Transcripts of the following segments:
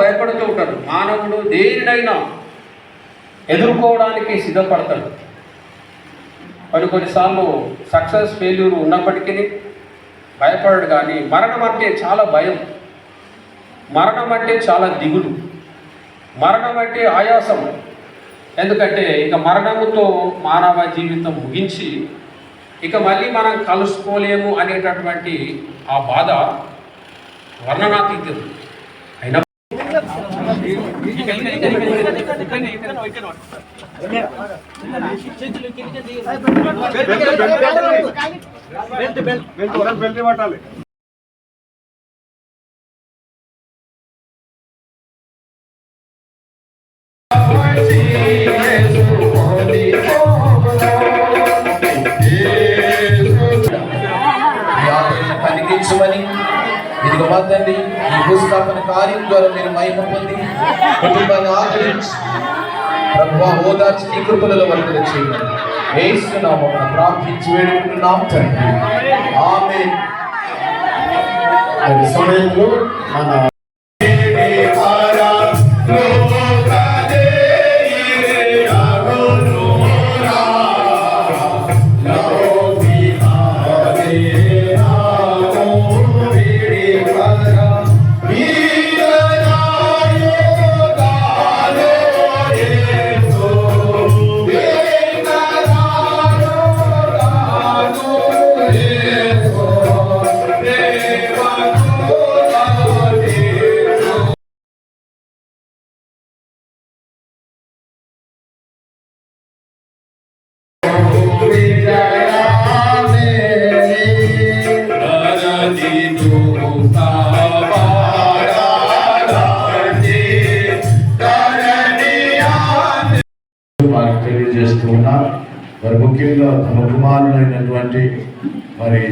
భయపడుతూ ఉంటారు మానవుడు దేనినైనా ఎదుర్కోవడానికి సిద్ధపడతాడు. కొన్ని కొన్నిసార్లు సక్సెస్ ఫెయిల్యూర్ ఉన్నప్పటికీ భయపడడు కానీ మరణం అంటే చాలా భయం. మరణం అంటే చాలా దిగులు. మరణం అంటే ఆయాసం. ఎందుకంటే ఇక మరణముతో మానవ జీవితం ముగించి ఇక మళ్ళీ మనం కలుసుకోలేము అనేటటువంటి ఆ బాధ వర్ణనాతీతం. బెల్ట్ పట్టాలి కలిగించమని ఇదిగో మా ఈ భూస్థాపన కార్యం ద్వారా మీరు మహిమ పొంది కుటుంబాన్ని ఆదరించి ప్రభు ఓదార్చి నీ కృపలలో వర్తన చేయమని వేస్తున్నాము ప్రార్థించి వేడుకుంటున్నాం తండ్రి. ఆమె సమయంలో మన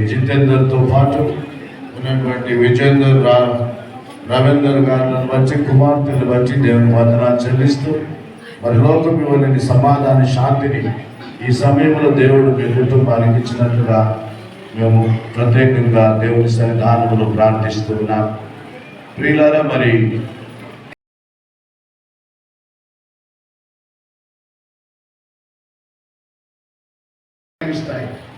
జితేందర్తో పాటు ఉన్నటువంటి విజేందర్ రా రవీందర్ గారులను బట్టి కుమార్తెలు బట్టి దేవుని వందనాలు చెల్లిస్తూ మరి లోకం ఇవ్వలేని సమాధాన శాంతిని ఈ సమయంలో దేవుడు మీ కుటుంబానికి ఇచ్చినట్లుగా మేము ప్రత్యేకంగా దేవుని సన్నిధానంలో ప్రార్థిస్తూ ఉన్నాం. ప్రియులారా మరి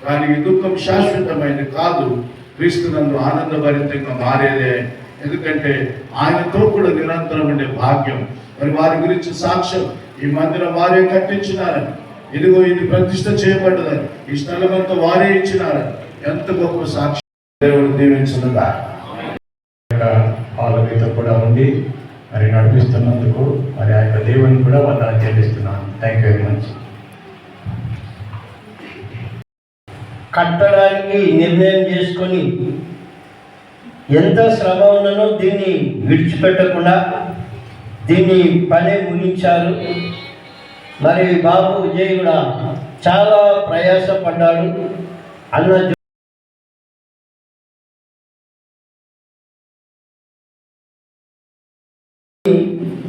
కానీ ఈ దుఃఖం శాశ్వతమైనది కాదు. క్రీస్తునందు ఆనందభరితంగా మారేదే. ఎందుకంటే ఆయనతో కూడా నిరంతరం ఉండే భాగ్యం. మరి వారి గురించి సాక్ష్యం ఈ మందిరం వారే కట్టించినారని. ఇదిగో ఇది ప్రతిష్ట చేయబడ్డదని. ఈ స్థలం వారే ఇచ్చినారని. ఎంత గొప్ప సాక్ష్యం. దేవుడు దీవించునుగా. కూడా ఉండి మరి నడిపిస్తున్నందుకు మరి ఆయన దేవుని కూడా వందన చెల్లిస్తున్నాను. థ్యాంక్ యూ వెరీ మచ్ కట్టడానికి నిర్ణయం చేసుకొని ఎంత శ్రమ ఉన్ననో దీన్ని విడిచిపెట్టకుండా దీన్ని పనే ముగించారు. మరి బాబు విజయ్ కూడా చాలా ప్రయాసపడ్డాడు. అన్న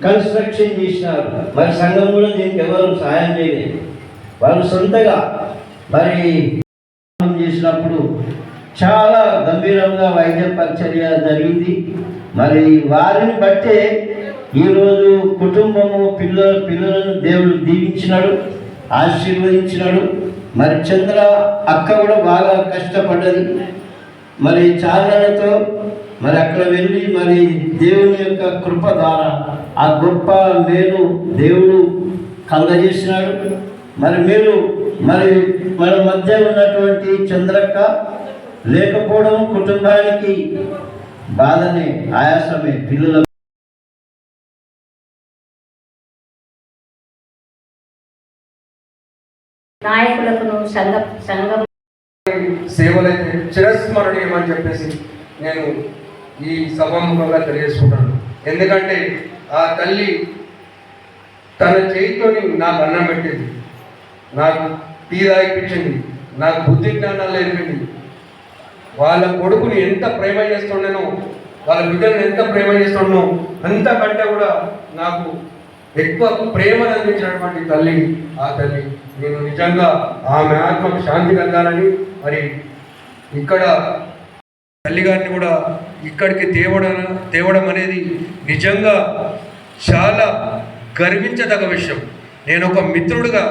కన్స్ట్రక్షన్ చేసినారు. మరి సంఘం కూడా దీనికి ఎవరు సహాయం చేయలేదు. వాళ్ళు సొంతగా మరి చేసినప్పుడు చాలా గంభీరంగా వైద్య పరిచర్య జరిగింది. మరి వారిని బట్టే ఈరోజు కుటుంబము పిల్లల పిల్లలను దేవుడు దీవించినాడు ఆశీర్వదించినాడు. మరి చంద్ర అక్క కూడా బాగా కష్టపడ్డది. మరి చారణతో మరి అక్కడ వెళ్ళి మరి దేవుని యొక్క కృప ద్వారా ఆ గొప్ప మేలు దేవుడు కలగజేసినాడు. మరి మీరు మరి మన మధ్య ఉన్నటువంటి చంద్రక్క లేకపోవడం కుటుంబానికి బాధనే ఆయాసమే పిల్లల నాయకులకు సంఘ సంఘం సేవలైతే చిరస్మరణీయం అని చెప్పేసి నేను ఈ సభాముఖంగా తెలియజేసుకుంటాను. ఎందుకంటే ఆ తల్లి తన చేతితోని నాకు అన్నం పెట్టింది. నాకు టీ తాగిపించింది నాకు బుద్ధి జ్ఞానాలు నేర్పింది. వాళ్ళ కొడుకుని ఎంత ప్రేమ చేస్తుండేనో వాళ్ళ బిడ్డలను ఎంత ప్రేమ చేస్తుండో అంతకంటే కూడా నాకు ఎక్కువ ప్రేమను అందించినటువంటి తల్లి ఆ తల్లి. నేను నిజంగా ఆమె ఆత్మకు శాంతి కలగాలని మరి ఇక్కడ తల్లి గారిని కూడా ఇక్కడికి తేవడం తేవడం అనేది నిజంగా చాలా గర్వించదగ విషయం. నేను ఒక మిత్రుడుగా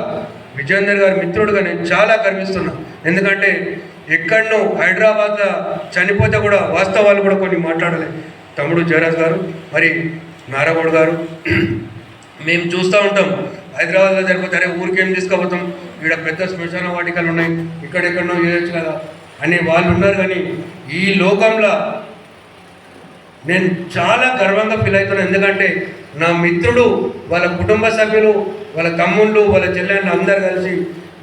విజయేందర్ గారి మిత్రుడుగా నేను చాలా గర్విస్తున్నా. ఎందుకంటే ఎక్కడనో హైదరాబాద్లో చనిపోతే కూడా వాస్తవాలు కూడా కొన్ని మాట్లాడలే. తమ్ముడు జయరాజ్ గారు మరి నారాగౌడ్ గారు మేము చూస్తూ ఉంటాం. హైదరాబాద్లో జరిగిపోతే అరే ఊరికేం తీసుకుపోతాం? ఇక్కడ పెద్ద శ్మశాన వాటికలు ఉన్నాయి. ఇక్కడెక్కడనో చేయొచ్చు కదా? అని వాళ్ళు ఉన్నారు కానీ ఈ లోకంలో నేను చాలా గర్వంగా ఫీల్ అవుతున్నాను. ఎందుకంటే నా మిత్రుడు వాళ్ళ కుటుంబ సభ్యులు వాళ్ళ తమ్ముళ్ళు వాళ్ళ చెల్లెళ్ళు అందరు కలిసి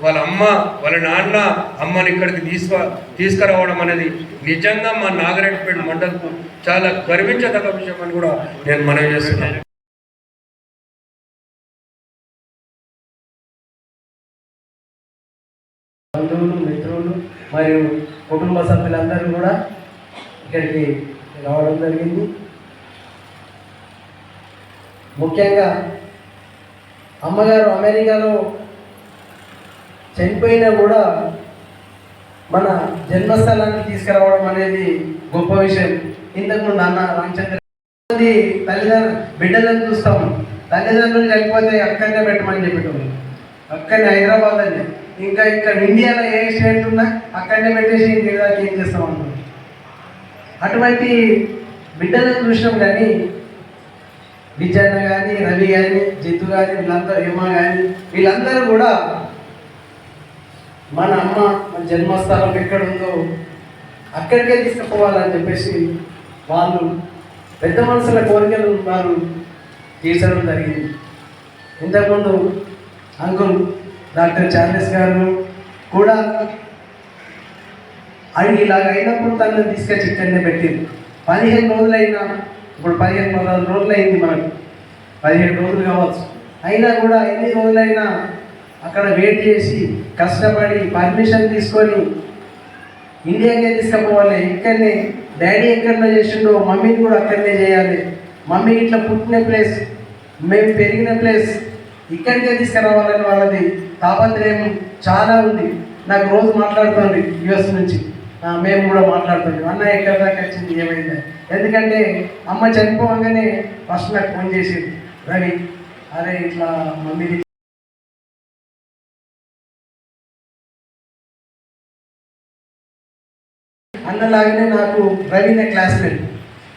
వాళ్ళ అమ్మ వాళ్ళ నాన్న అమ్మని ఇక్కడికి తీసుకు తీసుకురావడం అనేది నిజంగా మా నాగరెడ్డిపేట మండలకు చాలా గర్వించదగ్గ విషయం అని కూడా నేను మనవి చేస్తున్నాను. బంధువులు మిత్రులు మరియు కుటుంబ సభ్యులందరూ కూడా ఇక్కడికి రావడం జరిగింది. ముఖ్యంగా అమ్మగారు అమెరికాలో చనిపోయినా కూడా మన జన్మస్థలానికి తీసుకురావడం అనేది గొప్ప విషయం. ఇంతకుముందు అన్న రామచంద్ర మంది తల్లిదండ్రులు బిడ్డలను చూస్తాం. తల్లిదండ్రులు చనిపోతే అక్కడనే పెట్టమని చెప్పేటోళ్ళు. అక్కడనే హైదరాబాద్ అని. ఇంకా ఇక్కడ ఇండియాలో ఏ స్టేట్ ఉన్నా అక్కడనే పెట్టేసి ఇంటికి ఏం చేస్తాం అటువంటి బిడ్డలను చూసినాం కానీ విజయన్న కానీ రవి కానీ జిత్తు కానీ వీళ్ళందరూ హేమ కానీ వీళ్ళందరూ కూడా మన అమ్మ మన జన్మస్థలం ఎక్కడ ఉందో అక్కడికే తీసుకుపోవాలని చెప్పేసి వాళ్ళు పెద్ద మనుషుల కోరికలు వారు తీర్చడం జరిగింది. ఇంతకుముందు అంకుల్ డాక్టర్ చార్లెస్ గారు కూడా అది ఇలాగ అయినప్పుడు తనను తీసుకొచ్చి ఇక్కడనే పెట్టింది. పదిహేను రోజులైనా ఇప్పుడు పదిహేను పదహారు రోజులు అయింది మనకు. పదిహేను రోజులు కావచ్చు. అయినా కూడా ఎన్ని రోజులైనా అక్కడ వెయిట్ చేసి కష్టపడి పర్మిషన్ తీసుకొని ఇండియాకే తీసుకుపోవాలి. ఇక్కడనే డాడీ ఎక్కడనే చేసిండో మమ్మీని కూడా అక్కడనే చేయాలి. మమ్మీ ఇట్లా పుట్టిన ప్లేస్ మేము పెరిగిన ప్లేస్ ఇక్కడికే తీసుకురావాలని వాళ్ళది తాపత్రయం చాలా ఉంది. నాకు రోజు మాట్లాడుతుంది యుఎస్ నుంచి. మేము కూడా మాట్లాడుతున్నాం అన్న ఎక్కడ దాకా వచ్చింది? ఏమైంది? ఎందుకంటే అమ్మ చనిపోగానే ఫస్ట్ నాకు ఫోన్ చేసింది. రవి అరే ఇట్లా మమ్మీ అన్నలాగానే నాకు రవినే క్లాస్మేట్.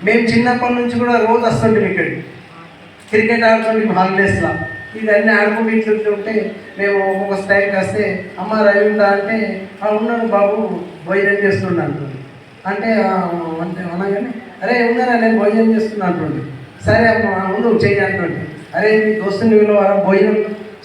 మేము చిన్నప్పటి నుంచి కూడా రోజు వస్తుంటాం ఇక్కడికి. క్రికెట్ ఆడుతుంటాం హాలిడేస్లో. ఇదన్నీ ఆడుకుంటూ ఉంటే మేము ఒక్కొక్క స్థాయికి వస్తే అమ్మ రవి ఉందా? అంటే "ఆ, ఉన్నాను బాబు భోజనం చేస్తున్నా అంటుంది. అంటే అంటే అనగానే అరే ఉన్నారా? నేను భోజనం చేస్తున్నా అంటుండే సరే అమ్మ ఉండు చేయి అంటుండే అరే మీ దోస్తుని విలువరా? భోజనం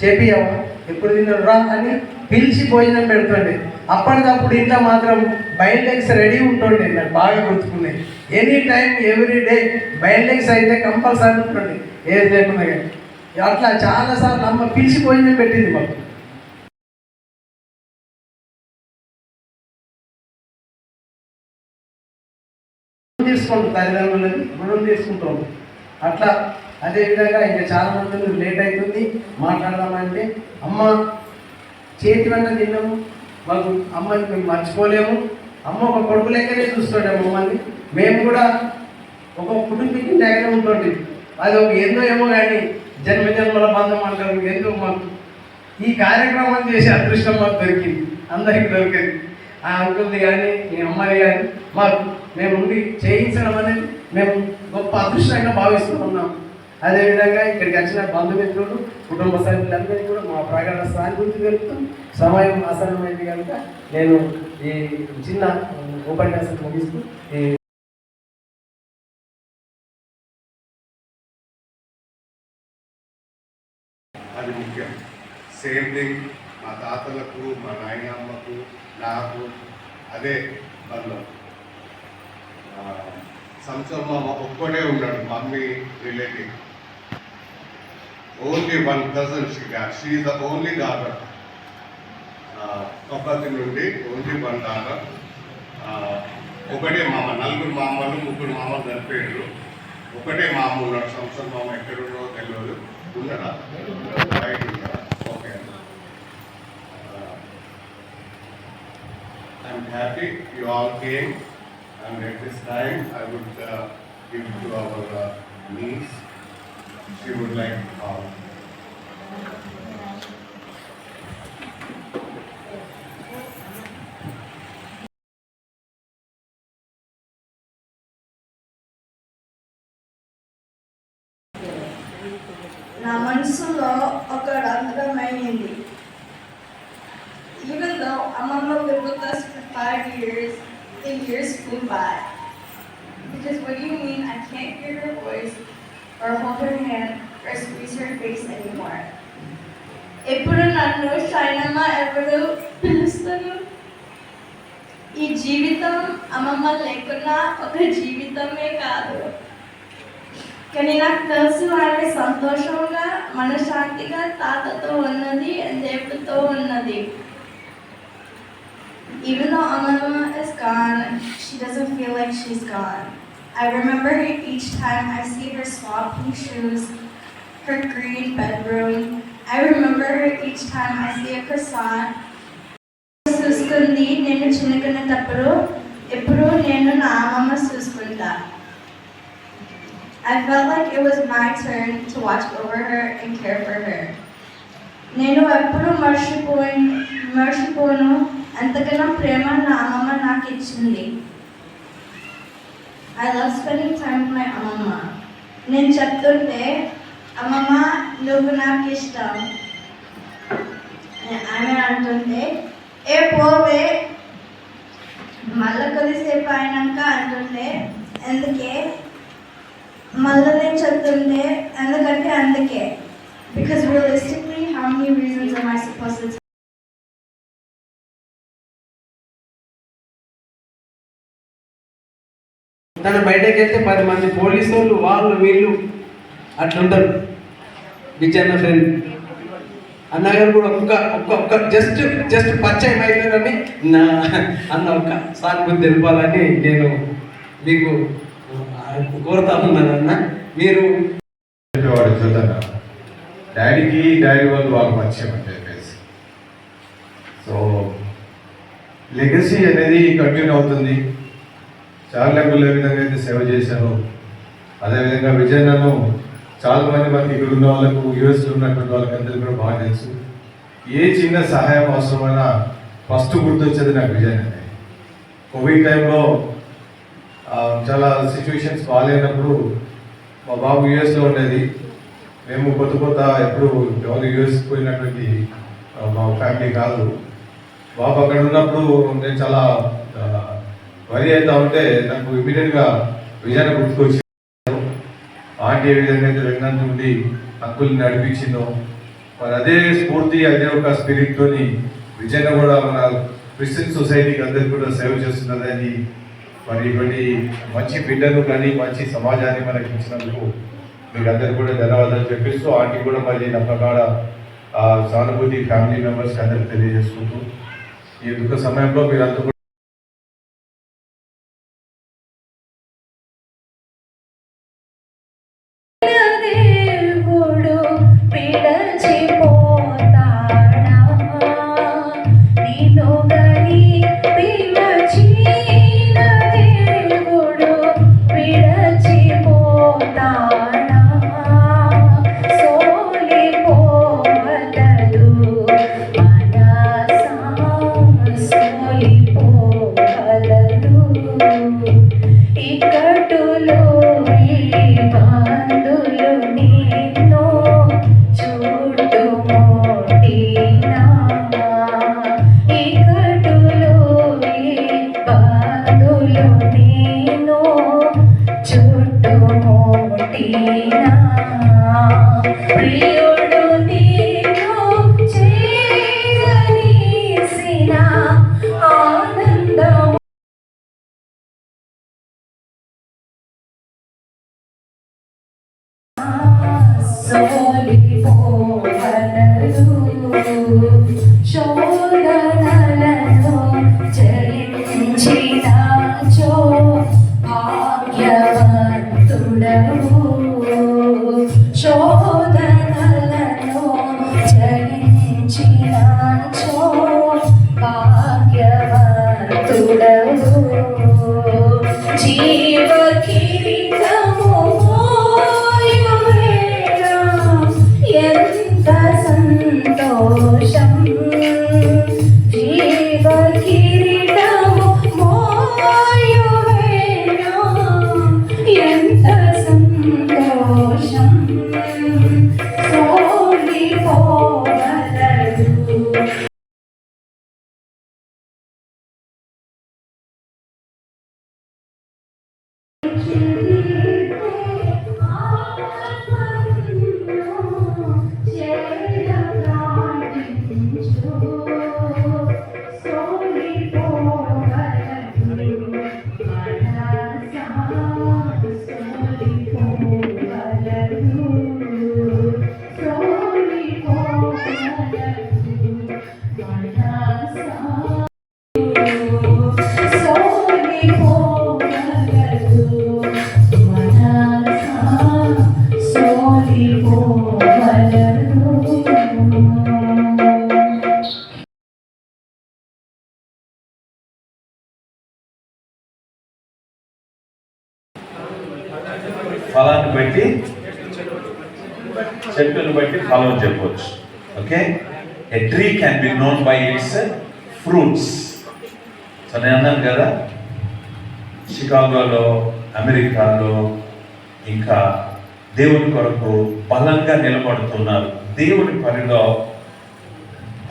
చేపియవా ఎప్పుడు తిన్నారు రా అని పిలిచి భోజనం పెడుతుండే. అప్పటికప్పుడు ఇంట్లో మాత్రం బయటెక్స్ రెడీ ఉంటుండే నాకు బాగా గుర్తుకున్నాయి. ఎనీ టైం ఎవ్రీ డే బయటెక్స్ అయితే కంపల్సరీ ఉంటుండే. ఏది లేకుండా. కానీ అట్లా చాలాసార్లు అమ్మ పిలిచి భోజనం పెట్టింది మాకు. తీసుకుంటాం తల్లిదండ్రులని రుణం తీసుకుంటాం. అట్లా అదేవిధంగా ఇంకా చాలా మంది లేట్ అవుతుంది మాట్లాడదామంటే అమ్మ చేతి వెంట తిన్నాము మాకు అమ్మని మేము మర్చిపోలేము. అమ్మ ఒక కొడుకు లెక్కనే చూస్తాడు మమ్మల్ని. మేము కూడా ఒక కుటుంబీకి దగ్గర ఉంటుంది అది ఒక ఎన్నో ఏమో కానీ జన్మ జన్మల బంధం అంటారు. ఎందుకు మాకు? ఈ కార్యక్రమం చేసే అదృష్టం మాకు దొరికింది. అందరికీ దొరికింది. ఆ అంకుల్ది కానీ మీ అమ్మాయి కానీ మాకు మేము ఉండి చేయించడం అనేది మేము గొప్ప అదృష్టంగా భావిస్తున్నాం అదేవిధంగా ఇక్కడికి వచ్చిన బంధుమిత్రులు కుటుంబ సభ్యులందరికీ కూడా మా ప్రగాఢ సానుభూతి తెలుపుతూ సమయం ఆసనమైంది కనుక నేను ఈ చిన్న ఉపన్యాసం ముగిస్తూ ముఖ్యం. సేమ్ థింగ్ మా తాతలకు మా నాయనమ్మకు నాకు అదే బంధం. ఆ, సంవత్సరం మా ఒక్కడే ఉన్నాడు mummy relative only one person she గా షీ ద ఓన్లీ డాటర్ కొబ్బరి నుండి ఓన్లీ వన్ డాటర్ ఒకటే మామ నలుగురు మామలు ముగ్గురు మామలు చనిపోయారు. ఒకటే మామ ఉన్నాడు సంవత్సరం మామ ఎక్కడున్నో తెలియదు. ఉన్నాడా? I'm happy you all came. And at this time, I would uh, give to our uh, niece. She would like to call. నన్ను షైనమ్మ ఎవరు పిలుస్తారు ఈ జీవితం అమ్మమ్మ లేకున్నా ఒక జీవితమే కాదు కానీ నాకు తెలుసు ఆమె సంతోషంగా మనశ్శాంతిగా తాతతో ఉన్నది దేవుడితో ఉన్నది Even though Amama is gone, she doesn't feel like she's gone. I remember her each time I see her swapping shoes, her green bedroom. I remember each time I see a croissant. చూసుకుంది నేను చిన్నకునేటప్పుడు ఎప్పుడు నేను నా అమ్మమ్మ చూసుకుంటా I felt like it was my turn to watch over her and care for her. నేను ఎప్పుడు మర్చిపోయి మర్చిపోను అంతకన్నా ప్రేమ నా అమ్మమ్మ నాకు ఇచ్చింది I love spending time my అమ్మమ్మ నేను చెప్తుంటే అమ్మమ్మ నువ్వు నాకు ఇష్టం. ఆమె అంటుంటే ఏ పోవే. మళ్ళీ కొద్దిసేపు అయినాక అంటుండే అందుకే మళ్ళీ నేను చెప్తుండే ఎందుకంటే అందుకే. Because realistically how many reasons are my suppose తను బయటకు వెళ్తే పది మంది పోలీసు వాళ్ళు వీళ్ళు అట్లుంటారు. విజయన్న ఫ్రెండ్ అన్నగారు కూడా ఒక్క ఒక్క ఒక్క జస్ట్ జస్ట్ పరిచయం అయిపోయిందని నా అన్న ఒక్క సానుభూతి తెలపాలని నేను మీకు కోరుతా ఉన్నాను అన్న. మీరు వాడు చూద్దాం. డాడీకి డాడీ వాళ్ళు బాగా పరిచయం అని చెప్పేసి సో లెగసీ అనేది కంటిన్యూ అవుతుంది. చాలా లెవెల్ ఏ విధంగా అయితే సేవ చేశారు. అదేవిధంగా విజయనను చాలా మంది మనకి ఇక్కడ ఉన్న వాళ్ళకు యూఎస్లో ఉన్నటువంటి వాళ్ళకి అందరికీ కూడా బాగా తెలుసు. ఏ చిన్న సహాయం అవసరమైనా ఫస్ట్ గుర్తొచ్చేది నాకు విజయననే కోవిడ్ టైంలో చాలా సిచ్యువేషన్స్ బాగాలేనప్పుడు మా బాబు యుఎస్లో ఉండేది. మేము కొత్త కొత్త ఎప్పుడు ఎవరు యుఎస్ పోయినటువంటి మా ఫ్యామిలీ కాదు. బాబు అక్కడ ఉన్నప్పుడు నేను చాలా వరి అవుతా ఉంటే నాకు ఇమీడియట్గా విజయాన్ని గుర్తుకొచ్చి ఆంటీ ఏ విధంగా అయితే వెంగంత ఉండి హక్కుల్ని నడిపించిందో మరి అదే స్ఫూర్తి అదే ఒక స్పిరిట్తోని విజయన కూడా మన క్రిస్టియన్ సొసైటీకి అందరికి కూడా సేవ చేస్తున్నదని మరి ఇటువంటి మంచి బిడ్డను కానీ మంచి సమాజాన్ని మనకి ఇచ్చినందుకు మీకు అందరికి కూడా ధన్యవాదాలు చెప్పిస్తూ ఆంటీ కూడా మరి నా ప్రకార ఆ సానుభూతి ఫ్యామిలీ మెంబర్స్కి అందరికి తెలియజేసుకుంటూ ఈ దుఃఖ సమయంలో మీరు కూడా శోధనలను జయించినాచో భాగ్యవంతుడవు. శోధనలను జయించినాచో భాగ్యవంతుడవు. జీవ కిరీటము మోయువేళ సంతోషం చెట్టును ఫలం చెప్పవచ్చు okay a tree can be known by its fruits so నేను అన్నాను కదా షికాగోలో అమెరికాలో ఇంకా దేవుని కొరకు బలంగా నిలబడుతున్నారు. దేవుని పనిలో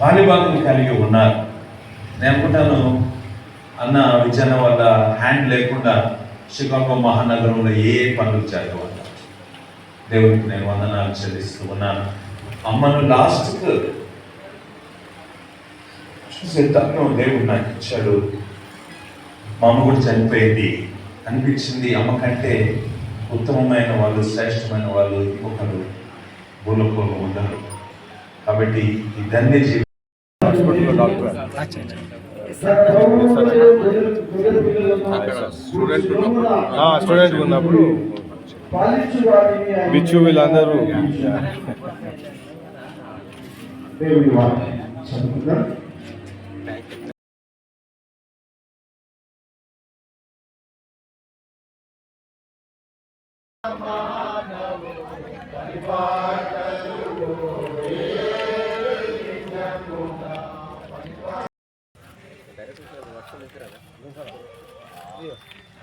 పాలిభాగం కలిగి ఉన్నారు. నేను అనుకుంటాను అన్న విజయన వల్ల హ్యాండ్ లేకుండా షికాగో మహానగరంలో ఏ పనులు జరగవల్ల దేవునికి నేను వందనాలు చెల్లిస్తూ ఉన్నాను. అమ్మను లాస్ట్కు చూసే తరుణం దేవుడు నాకు ఇచ్చాడు? మా అమ్మ కూడా చనిపోయింది. అనిపించింది అమ్మ కంటే ఉత్తమమైన వాళ్ళు శ్రేష్టమైన వాళ్ళు ఇంకొకరు భూలోకంలో ఉన్నారు. కాబట్టి ఈ ధన్య స్టూడెంట్ ఉన్నప్పుడు బిచ్చు వీళ్ళందరూ దేవుని వాక్యం చదువుకుందాం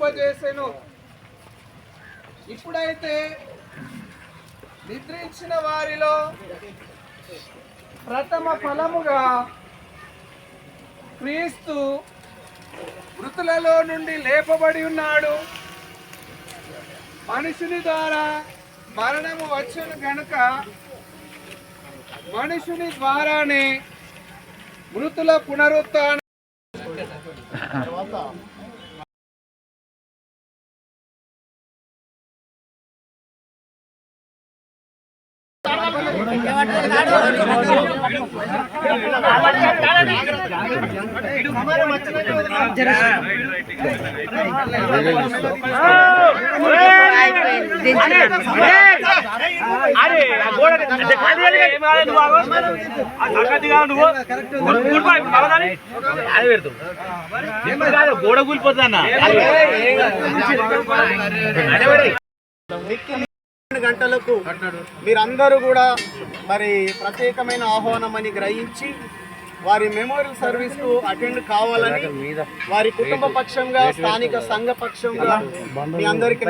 జన్మింపజేసెను ఇప్పుడైతే నిద్రించిన వారిలో ప్రథమ ఫలముగా క్రీస్తు మృతులలో నుండి లేపబడి ఉన్నాడు. మనుషుని ద్వారా మరణము వచ్చను గనుక మనుషుని ద్వారానే మృతుల పునరుత్థానం. గోడ కూలిపోతున్నా గంటలకు మీరందరూ కూడా మరి ప్రత్యేకమైన ఆహ్వానం అని గ్రహించి వారి మెమోరియల్ సర్వీస్కు అటెండ్ కావాలని వారి కుటుంబ పక్షంగా స్థానిక సంఘ పక్షంగా మీ అందరికీ